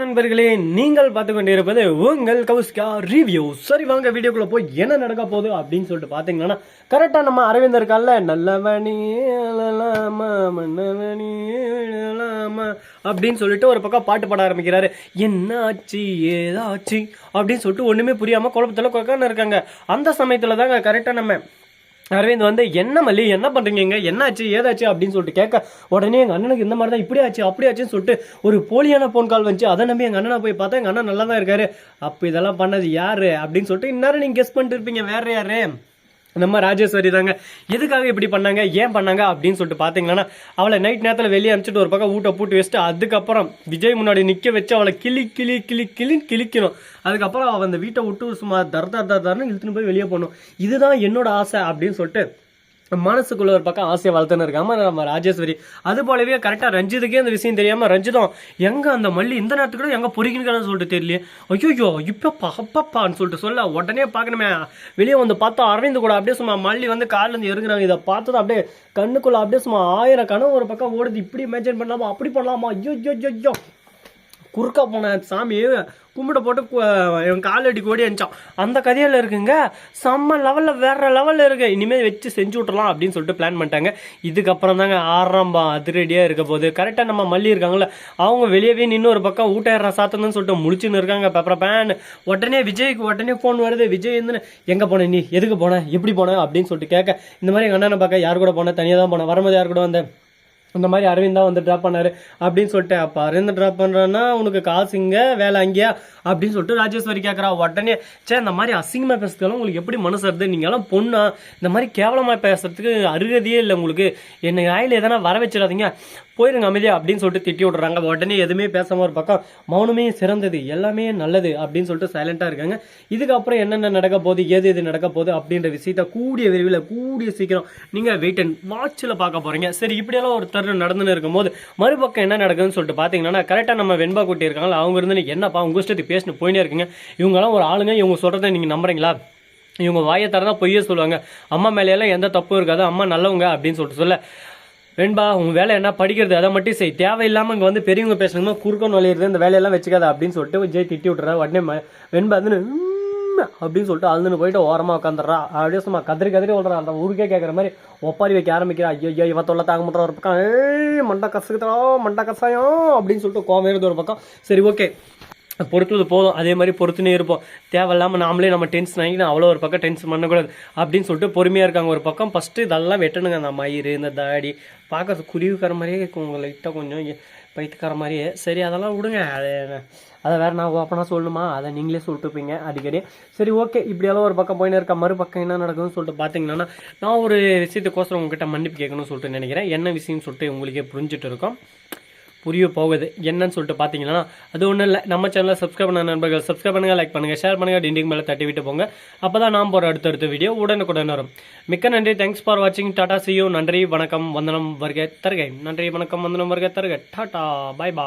நண்பர்களே நீங்கள் பார்த்து கொண்டிருப்பது உங்கள் கவுஸ்கா ரிவ்யூ சரி வாங்க வீடியோக்குள்ள போய் என்ன நடக்க போகுது அப்படின்னு சொல்லிட்டு பார்த்தீங்கன்னா கரெக்டாக நம்ம அரவிந்தர் இருக்கார்ல நல்லவனி மன்னவனி அப்படின்னு சொல்லிட்டு ஒரு பக்கம் பாட்டு பாட ஆரம்பிக்கிறாரு. என்னாச்சு ஏதாச்சு அப்படின்னு சொல்லிட்டு ஒன்றுமே புரியாமல் குழப்பத்தில் குழக்கான்னு இருக்காங்க. அந்த சமயத்தில் தாங்க கரெக்டாக நம்ம அரவிந்த் வந்து என்ன மல்லி? என்ன பண்றீங்க இங்க? என்னாச்சு? ஏதாச்சு? அப்படின்னு சொல்லிட்டு கேட்க உடனே எங்க அண்ணனுக்கு இந்த மாதிரி தான் இப்படி ஆச்சு அப்படி ஆச்சுன்னு சொல்லிட்டு ஒரு போலியான ஃபோன் கால் வந்துச்சு. அதை நம்பி எங்க அண்ணனை போய் பார்த்தா எங்க அண்ணன் நல்லா தான் இருக்காரு. அப்ப இதெல்லாம் பண்ணது யாரு? அப்படின்னு சொல்லிட்டு இந்நேரம் நீங்க கெஸ் பண்ணிட்டு இருப்பீங்க. வேற யாரு? நம்ம ராஜேஸ்வரி தாங்க. எதுக்காக இப்படி பண்ணாங்க? ஏன் பண்ணாங்க? அப்படின்னு சொல்லிட்டு பார்த்தீங்கன்னா அவளை நைட் நேரத்தில் வெளியே அனுப்பிச்சிட்டு ஒரு பக்கம் ஊட்ட பூட்டி வச்சுட்டு அதுக்கப்புறம் விஜய் முன்னாடி நிற்க வச்சு அவளை கிளி கிளி கிளி கிளி கிழிக்கணும். அதுக்கப்புறம் அவள் அந்த வீட்டை விட்டு சும்மா தர்தா தர் தர் இழுத்துன்னு போய் வெளியே போகணும் இதுதான் என்னோட ஆசை அப்படின்னு சொல்லிட்டு மனசுக்குள்ள ஒரு பக்கம் ஆசையை வளர்த்துன்னு இருக்காம நம்ம ராஜேஸ்வரி. அது போலவே கரெக்டாக ரஞ்சித்துக்கே அந்த விஷயம் தெரியாமல் ரஞ்சிதம் எங்கே அந்த மல்லி இந்த நேரத்துக்கு கூட எங்க சொல்லிட்டு தெரியலையே. ஐயோ இப்போ பாப்பாப்பான்னு சொல்லிட்டு சொல்ல உடனே பார்க்கணுமே. வெளியே வந்து பார்த்தா அரவிந்த் கூட அப்படியே சும்மா மல்லி வந்து கார்லேருந்து இறங்குறாங்க. இதை பார்த்தது அப்படியே கண்ணுக்குள்ளே அப்படியே சும்மா ஆயிரம் கனவு ஒரு பக்கம் ஓடுது. இப்படி மெயின்டைன் பண்ணலாமா? அப்படி பண்ணலாமா? ஐயோ ஐயோ, ஐயோ குறுக்கா போன சாமி கும்பிட போட்டு என் காலடி கோடி அனுப்பிச்சான் அந்த கதையில் இருக்குங்க செம்ம லெவலில் வேற லெவலில் இருக்கு. இனிமேல் வச்சு செஞ்சு விட்றலாம் அப்படின்னு சொல்லிட்டு பிளான் பண்ணிட்டாங்க. இதுக்கப்புறம் தாங்க ஆரம்பம் அதிரடியாக இருக்க போது கரெக்டாக நம்ம மல்லி இருக்காங்களே அவங்க வெளியவே நின்று ஒரு பக்கம் ஊட்டேற சாத்தணும்னு சொல்லிட்டு முடிச்சுன்னு இருக்காங்க. பெப்பர பேன் உடனே விஜய்க்கு உடனே ஃபோன் வருது. விஜய் வந்து எங்கே போன நீ? எதுக்கு போன? எப்படி போன? அப்படின்னு சொல்லிட்டு கேட்க இந்த மாதிரி எங்கள் அண்ணனை பார்க்க யார் கூட போனேன் தனியாக தான் போனேன் வரும்போது யார் கூட வந்தேன் இந்த மாதிரி அரவிந்த் தான் வந்து ட்ராப் பண்ணாரு. அப்படின்னு சொல்லிட்டு அப்போ அரவிந்த் ட்ராப் பண்ணுறான்னா உனக்கு காசு இங்கே வேலை அங்கேயா? அப்படின்னு சொல்லிட்டு ராஜேஸ்வரி கேட்குறா உடனே சே இந்த மாதிரி அசிங்கமாக பேசுறதுக்கெல்லாம் உங்களுக்கு எப்படி மனசு வருது? நீங்களாம் பொண்ணா? இந்த மாதிரி கேவலமாக பேசுறதுக்கு அருகதையே இல்லை உங்களுக்கு. என்னை ஆயில் எதனா வர வச்சிடாதீங்க. போயிருங்க அமைதியா அப்படின்னு சொல்லிட்டு திட்டி விட்றாங்க. உடனே எதுவுமே பேசாமல் ஒரு பக்கம் மௌனமே சிறந்தது எல்லாமே நல்லது அப்படின்னு சொல்லிட்டு சைலண்டாக இருக்காங்க. இதுக்கப்புறம் என்னென்ன நடக்க போகுது ஏது எது நடக்க போகுது அப்படின்ற விஷயத்த கூடிய விரைவில் கூடிய சீக்கிரம் நீங்கள் வெயிட் அண்ட் வாட்சில் பார்க்க போகிறீங்க சரி இப்படியெல்லாம் ஒரு தருணம் நடந்துன்னு இருக்கும்போது மறுபக்கம் என்ன நடக்குதுன்னு சொல்லிட்டு பார்த்தீங்கன்னா கரெக்டாக நம்ம வெண்பா குட்டி இருக்காங்களா அவங்க இருந்து என்னப்பா உங்க இஷ்டத்துக்கு பேசிட்டு போயினே இருக்கீங்க. இவங்கெல்லாம் ஒரு ஆளுங்க இவங்க சொல்கிறத நீங்கள் நம்புறீங்களா? இவங்க வாயை தரதான் பொய்யே சொல்லுவாங்க. அம்மா மேலேயெல்லாம் எந்த தப்பும் இருக்காது அம்மா நல்லவங்க அப்படின்னு சொல்லிட்டு சொல்ல. வெண்பா உன் வேலை என்ன? படிக்கிறது அதை மட்டும் செய். தேவையில்லாமல் இங்கே வந்து பெரியவங்க பேசணுமா குறுக்க நுழையிறது இந்த வேலையெல்லாம் வச்சுக்காத அப்படின்னு சொல்லிட்டு ஜெய் திட்டி விட்றா உடனே வெண்பா வந்து அப்படின்னு சொல்லிட்டு அழுதுன்னு போயிட்டு ஓரமாக உட்காந்துடுறா அப்படியே சும்மா கதறி கதறி விடுறா அந்த ஊருக்கே கேட்குற மாதிரி ஒப்பாரி வைக்க ஆரம்பிக்கிறா. ஐயோ ஐயோ இவ தொல்லை தாங்க ஒரு பக்கம் ஏய் மண்டை கசுக்குதா மண்டை கசாயம் அப்படின்னு சொல்லிட்டு கோவம் ஏறுது ஒரு பக்கம். சரி ஓகே. பொறுத்தது போதும். அதே மாதிரி பொறுத்துனே இருப்போம். தேவையில்லாமல் நாமளே நம்ம டென்ஷன் ஆகி நான் அவ்வளோ ஒரு பக்கம் டென்ஷன் பண்ணக்கூடாது அப்படின்னு சொல்லிட்டு பொறுமையாக இருக்காங்க ஒரு பக்கம். ஃபஸ்ட்டு இதெல்லாம் வெட்டணுங்க. அந்த மயிறு இந்த தாடி பார்க்கறது குருவிக்கார மாதிரியே இருக்கும் உங்களை. லைட்டாக கொஞ்சம் பைத்துக்கிற மாதிரியே. சரி அதெல்லாம் விடுங்க. அது அதை வேறு நான் ஓப்பனாக சொல்லணுமா? அதை நீங்களே சொல்லிட்டுப்பீங்க அடிக்கடி. சரி ஓகே இப்படியெல்லாம் ஒரு பக்கம் போயின்னு இருக்க. மறுபக்கம் என்ன நடக்குதுன்னு சொல்லிட்டு பார்த்தீங்கன்னா நான் ஒரு விஷயத்துக்கோசரம் உங்ககிட்ட மன்னிப்பு கேட்கணும்னு சொல்லிட்டு நினைக்கிறேன். என்ன விஷயம்னு சொல்லிட்டு உங்களுக்கே புரிஞ்சுட்டு இருக்கோம். புரிய போகுது. என்னன்னு சொல்லிட்டு பார்த்தீங்கன்னா அது ஒன்றும் இல்லை. நம்ம சேனலை சப்ஸ்கிரைப் பண்ண நண்பர்கள் சப்ஸ்கிரைப் பண்ணுங்க லைக் பண்ணுங்கள் ஷேர் பண்ணுங்கள் டிண்டிங் மேலே தட்டி விட்டு போங்க. அப்போ தான் நான் போகிற அடுத்தடுத்த வீடியோ உடனுக்குடன் வரும். மிக்க நன்றி. தேங்க்ஸ் ஃபார் வாட்சிங் டாடா சியூ நன்றி வணக்கம் வந்தனம் வருக தருகை. நன்றி வணக்கம் வந்தனம் வருக தருக. டாடா பாய் பா